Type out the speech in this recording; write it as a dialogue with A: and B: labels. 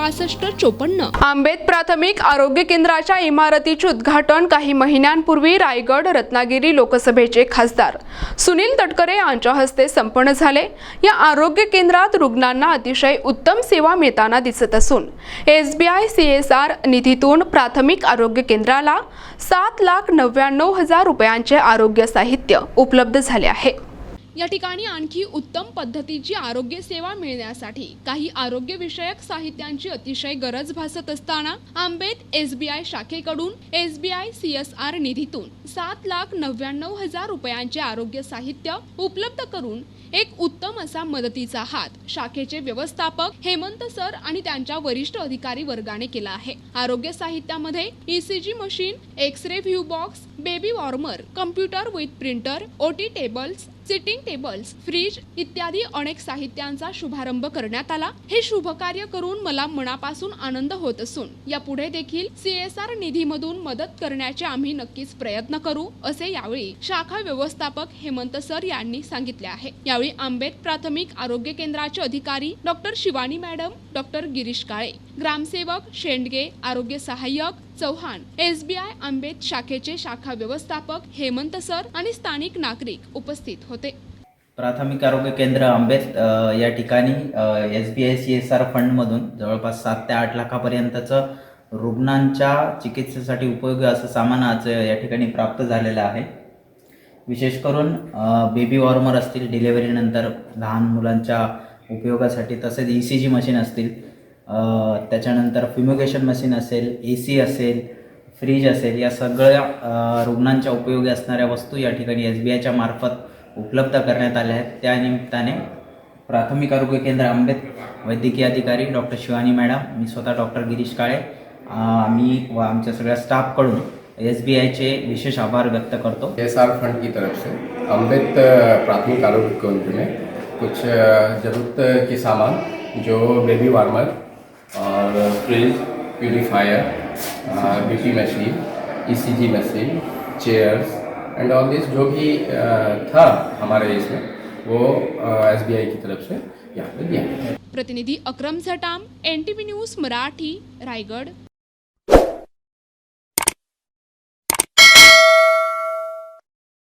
A: पासष्ट चोपन्न. आंबेत प्राथमिक आरोग्य केंद्राच्या इमारतीचे उद्घाटन काही महिन्यांपूर्वी रायगड रत्नागिरी लोकसभेचे खासदार सुनील तटकरे यांच्या हस्ते संपन्न झाले. या आरोग्य केंद्रात रुग्णांना अतिशय उत्तम सेवा मिळताना दिसत असून S B I C S R निधीतून प्राथमिक आरोग्य केंद्राला सात लाख नव्याण्णव हजार रुपयांचे आरोग्य साहित्य उपलब्ध झाले आहे. या ठिकाणी आणखी उत्तम पद्धतीची आरोग्य सेवा मिळण्यासाठी काही आरोग्यविषयक साहित्यांची अतिशय गरज भासत असताना आंबेत एस बी आय शाखेकडून S B I C S R निधीतून सात लाख नव्याण्णव हजार रुपयांचे आरोग्य साहित्य उपलब्ध करून एक उत्तम असा मदतीचा हात शाखेचे व्यवस्थापक हेमंत सर आणि त्यांच्या वरिष्ठ अधिकारी वर्गाने केला आहे. आरोग्य साहित्यामध्ये ECG machine X ray view box baby warmer computer with printer OT tables sitting tables fridge इत्यादी अनेक साहित्यांचा शुभारंभ करण्यात आला. हे शुभ कार्य करून मला मनापासून आनंद होत असून यापुढे देखील सीएसआर निधीमधून मदत करण्याचे आम्ही नक्कीच प्रयत्न करू असे यावेळी शाखा व्यवस्थापक हेमंत सर यांनी सांगितले आहे. यावेळी आंबेत प्राथमिक आरोग्य केंद्राचे अधिकारी doctor Shivani madam doctor Girish Kale ग्रामसेवक शेंडगे आरोग्य सहाय्यक चव्हाण एसबीआय आंबेत शाखेचे शाखा व्यवस्थापक हेमंत सर आणि स्थानिक नागरिक उपस्थित होते.
B: प्राथमिक आरोग्य केंद्र आंबेत या ठिकाणी S B I C S R फंडमधून जवळपास सात ते आठ लाखापर्यंतचं रुग्णांच्या चिकित्सेसाठी उपयोगी असं सामान आज या ठिकाणी प्राप्त झालेलं आहे. विशेष करून बेबी वॉर्मर असतील डिलेवरीनंतर लहान मुलांच्या उपयोगासाठी तसेच ई सी जी मशीन असतील त्याच्यानंतर फ्युमिगेशन मशीन असेल ए सी असेल फ्रीज असेल या सगळ्या रुग्णांच्या उपयोगी असणाऱ्या वस्तू या ठिकाणी एस बी आयच्या मार्फत उपलब्ध करण्यात आल्या आहेत. त्यानिमित्ताने प्राथमिक आरोग्य केंद्र आंबेत वैद्यकीय अधिकारी डॉक्टर शिवानी मॅडम मी स्वतः डॉक्टर गिरीश काळे आम्ही व आमच्या सगळ्या स्टाफकडून एस बी आयचे विशेष आभार व्यक्त करतो.
C: एस आर फंड की तरफ से अमृत प्राथमिक आरोग्य केंद्र में कुछ जरूरत के सामान जो बेबी वार्मर और fridge purifier BP machine ECG machine chairs and all this जो भी था हमारे इसमें वो एस बी आई की तरफ से यहाँ पे दिया
A: प्रतिनिधि Akram Satam N T news Marathi Raigad.